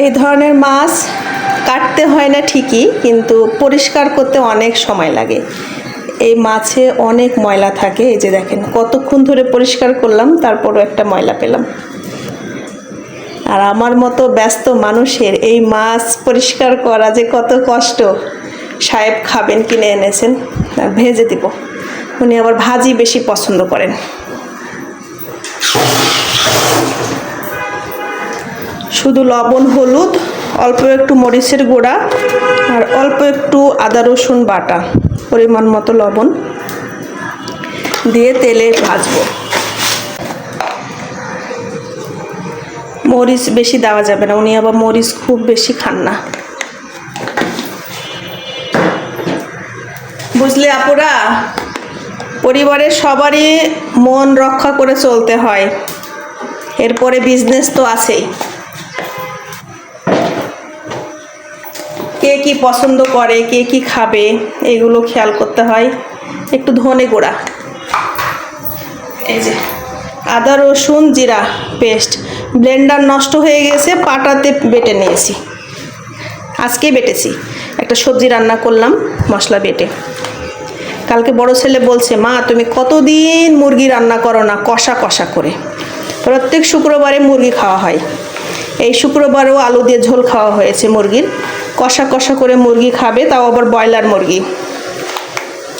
এই ধরনের মাছ কাটতে হয় না ঠিকই, কিন্তু পরিষ্কার করতে অনেক সময় লাগে। এই মাছে অনেক ময়লা থাকে, এই যে দেখেন, কতক্ষণ ধরে পরিষ্কার করলাম, তারপরও একটা ময়লা পেলাম। আর আমার মতো ব্যস্ত মানুষের এই মাছ পরিষ্কার করা যে কত কষ্ট, সাহেব খাবেন কিনে এনেছেন, আর ভেজে দিব। উনি আবার ভাজি বেশি পছন্দ করেন। শুধু লবণ, হলুদ, অল্প একটু মরিচের গুঁড়া আর অল্প একটু আদা রসুন বাটা, পরিমাণ মতো লবণ দিয়ে তেলে ভাজবো। মরিচ বেশি দেওয়া যাবে না, উনি আবার মরিচ খুব বেশি খান না। বুঝলে আপুরা? পরিবারের সবারই মন রক্ষা করে চলতে হয়। এরপরে বিজনেস তো আছেই। কে পছন্দ করে, কে কি খাবে, এগুলো খেয়াল করতে হয়। একটু ধনে গুঁড়া। এই যে, আদা, রসুন, জিরা, পেস্ট। ব্লেন্ডার নষ্ট হয়ে গেছে, পাটাতে বেটে নিয়েছি। আজকে বেটেছি। একটা সবজি রান্না করলাম, মশলা বেটে। কালকে বড় ছেলে বলছে, মা, তুমি কতদিন মুরগি রান্না করো না, কষা কষা করে? প্রত্যেক শুক্রবারে মুরগি খাওয়া হয়। এই শুক্রবারেও আলু দিয়ে ঝোল খাওয়া হয়েছে মুরগির। কষা কষা করে মুরগি খাবে, তাও আবার ব্রয়লার মুরগি।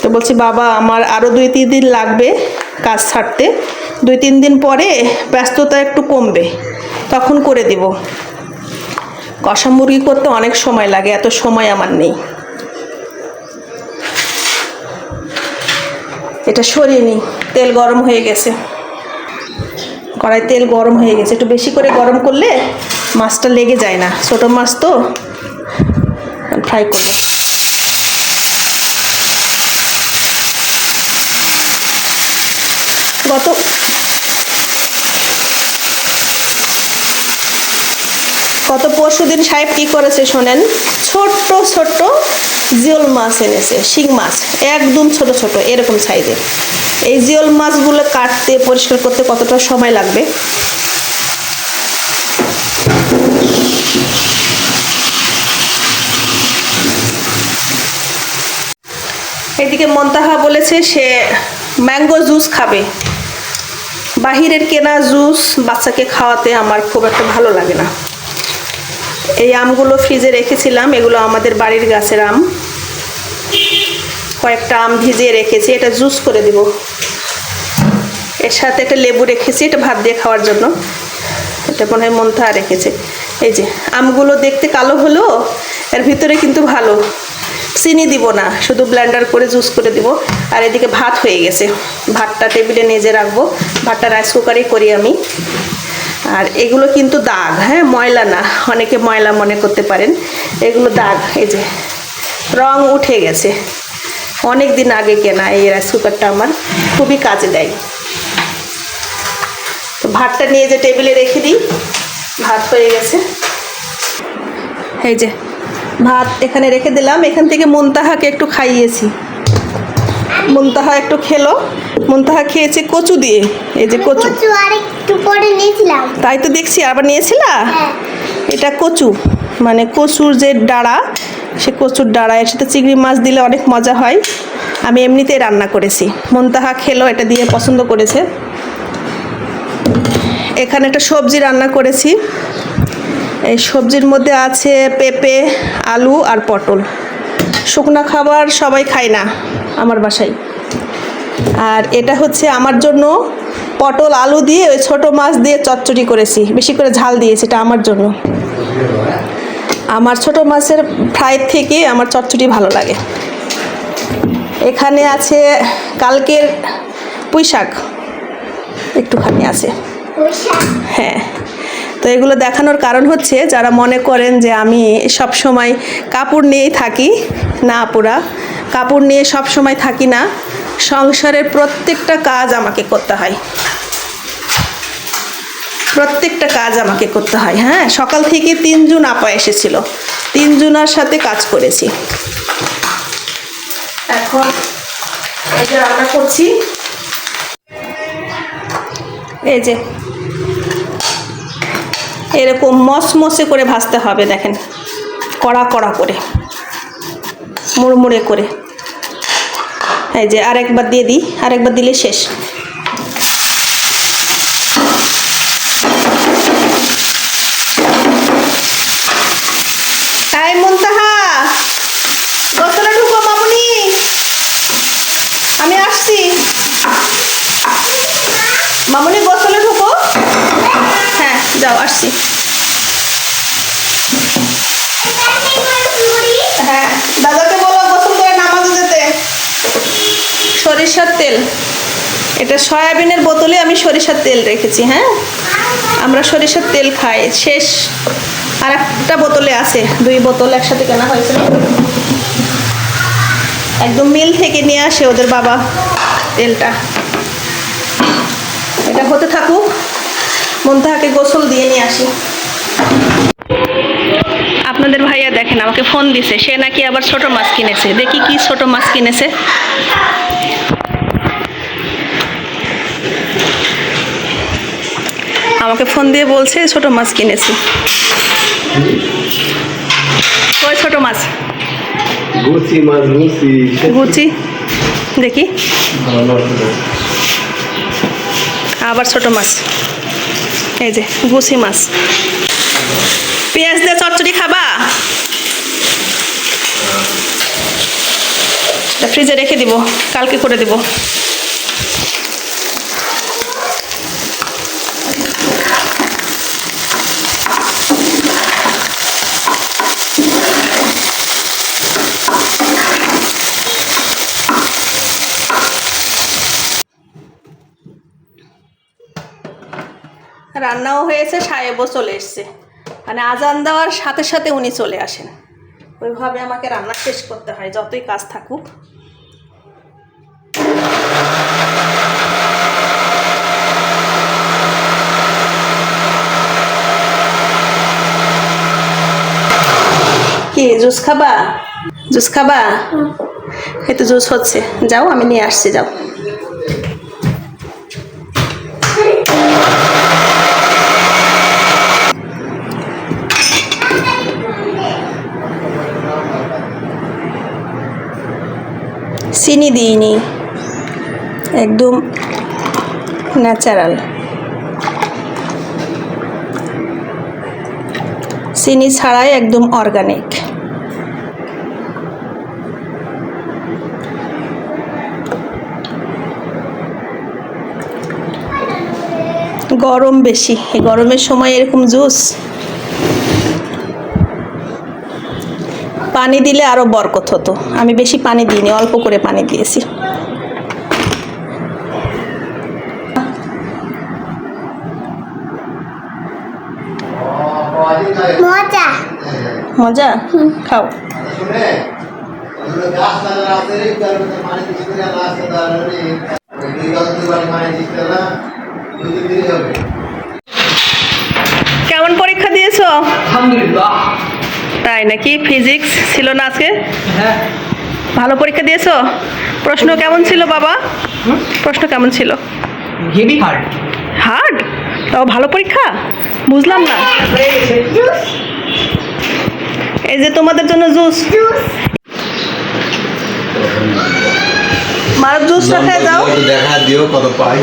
তো বলছি, বাবা, আমার আরও দুই, তিন দিন লাগবে কাজ ছাড়তে। দুই, তিন দিন পরে ব্যস্ততা একটু কমবে, তখন করে দিব। কষা মুরগি করতে অনেক সময় লাগে, এত সময় আমার নেই। এটা সরিয়ে নিই, তেল গরম হয়ে গেছে। কড়াই তেল গরম হয়ে গেছে, একটু বেশি করে গরম করলে মাছটা লেগে যায় না। ছোটো মাছ তো ফ্রাই করব। গত গত পরশু দিন সাহেব কী করেছে শোনেন? ছোট্ট ছোট্ট জিওল মাছ এনেছে, শিং মাছ, একদম ছোট ছোট, এরকম সাইজের এই জিওল মাছগুলো কাটতে, পরিষ্কার করতে কতটা সময় লাগবে? এদিকে মন্তাহা বলেছে, সে ম্যাঙ্গো জুস খাবে। বাহিরের কেনা জুস বাচ্চাকে খাওয়াতে আমার খুব একটা ভালো লাগে না। এই আমগুলো ফ্রিজে রেখেছিলাম, এগুলো আমাদের বাড়ির গাছের আম। কয়েকটা আম ভিজিয়ে রেখেছি, এটা জুস করে দিব। এর সাথে একটা লেবু রেখেছি, এটা ভাত দিয়ে খাওয়ার জন্য। এটা মনে হয় মন্থা রেখেছে। এই যে, আমগুলো দেখতে কালো হলো এর ভিতরে কিন্তু ভালো। চিনি দিব না, শুধু ব্লেন্ডার করে জুস করে দিব। আর এদিকে ভাত হয়ে গেছে। ভাতটা টেবিলে নিজে রাখব। ভাতটা রাইস কুকারেই করি আমি। আর এগুলো কিন্তু দাগ হ্যাঁ? ময়লা না। অনেকে ময়লা মনে করতে পারেন। এগুলো দাগ, এই যে রং উঠে গেছে। অনেক দিন আগে কেনা এই রাইস কুকারটা আমার। খুবই কাজে দেয়। তো ভাতটা নিয়ে যে টেবিলে রেখে দিই। ভাত হয়ে গেছে। এই যে ভাত এখানে রেখে দিলাম। এখান থেকে মুনতাহাকে একটু খাইয়েছি। মুনতাহা একটু খেলো। মুনতাহা খেয়েছে কচু দিয়ে। এই যে কচু। তাই তো দেখছি আবার নিয়েছিলা? হ্যাঁ। এটা কচু। মানে কচুর যে ডাড়া সে কচুর ডাড়া। এর সাথে চিংড়ি মাছ দিলে অনেক মজা হয়। আমি এমনিতেই রান্না করেছি। মুনতাহা খেলো এটা দিয়ে পছন্দ করেছে। এখানে একটা সবজি রান্না করেছি। এই সবজির মধ্যে আছে পেঁপে আলু আর পটল। শুকনা খাবার সবাই খায় না আমার বাসায়। আর এটা হচ্ছে আমার জন্য পটল আলু দিয়ে ওই ছোটো মাছ দিয়ে চচ্চড়ি করেছি। বেশি করে ঝাল দিয়েছি এটা আমার জন্য। আমার ছোট মাছের ফ্রাই থেকে আমার চচ্চড়ি ভালো লাগে। এখানে আছে কালকের পুঁই শাক একটুখানি আছে। হ্যাঁ। তো এগুলো দেখানোর কারণ হচ্ছে যারা মনে করেন যে আমি সব সময় কাপড় নিয়েই থাকি, না পুরা কাপড় নিয়ে সব সময় থাকি না, সংসারের প্রত্যেকটা কাজ আমাকে করতে হয়। প্রত্যেকটা কাজ আমাকে করতে হয় হ্যাঁ? সকাল থেকে তিনজন আপা এসেছিল, তিনজনের সাথে কাজ করেছি। এখন এই যে রান্না করছি। এই যে এরকম মসমসে করে ভাজতে হবে, দেখেন। কড়া কড়া করে। মুড়মুড়ে করে। এই যে আরেকবার দিয়ে দিই, আরেকবার দিলে শেষ তাই মুনতাহা গোসলে ঢুকো মামুনি আমি আসছি মামুনি গোসলে ঢুকো হ্যাঁ আসছি হ্যাঁ দাদাকে বলো গোসল করে নামাজে যেতে। সরিষার তেল। এটা সয়াবিনের বোতলে আমি সরিষার তেল রেখেছি হ্যাঁ? আমরা সরিষার তেল খাই। শেষ আর একটা বোতলে আছে, দুই বোতল একসাথে কেনা হয়েছিল একদম মিল থেকে নিয়ে আসে ওদের বাবা তেলটা। এটা হতে থাকুক। মন্তাহাকে গোসল দিয়ে নিয়ে আসি। আপনাদের ভাইয়া দেখেন আমাকে ফোন দিছে। সে নাকি আবার ছোট মাছ কিনেছে। দেখি কি ছোট মাছ কিনেছে। আমাকে ফোন দিয়ে বলছে ছোট মাছ কিনেছি। ওই ছোট মাছ? গুচি মাছ গুচি গুচি। দেখি। আবার ছোট মাছ। এই যে গুছি মাছ। পেঁয়াজ দিয়ে চচ্চড়ি খাবা? ফ্রিজে রেখে দিব কালকে করে দিব। রান্নাও হয়েছে, সাহেবও চলে এসছে। মানে আজান দেওয়ার সাথে সাথে উনি চলে আসেন। ওইভাবে আমাকে রান্না শেষ করতে হয়, যতই কাজ থাকুক। কি, জুস খাবা? জুস খাবা? এই তো জুস হচ্ছে। যাও, আমি নিয়ে আসছি, যাও। চিনি দিইনি। একদম ন্যাচারাল চিনি ছাড়াই একদম অর্গানিক গরম বেশি। গরমের সময় এরকম জুস পানি দিলে আরও বরকত হতো। আমি বেশি পানি দিইনি অল্প করে পানি দিয়েছি। মজা। মজা? খাও। কেমন পরীক্ষা দিয়েছ? তাই নাকি? ফিজিক্স আজকে? হ্যাঁ ভালো পরীক্ষা দিয়েছ? প্রশ্ন কেমন ছিল বাবা? প্রশ্ন কেমন ছিল? হেভি হার্ড হার্ড তাও ভালো পরীক্ষা? বুঝলাম না। এই যে তোমাদের জন্য জুস। জুস মার জুস রাখায় যাও। দেখা দিও কত পাই।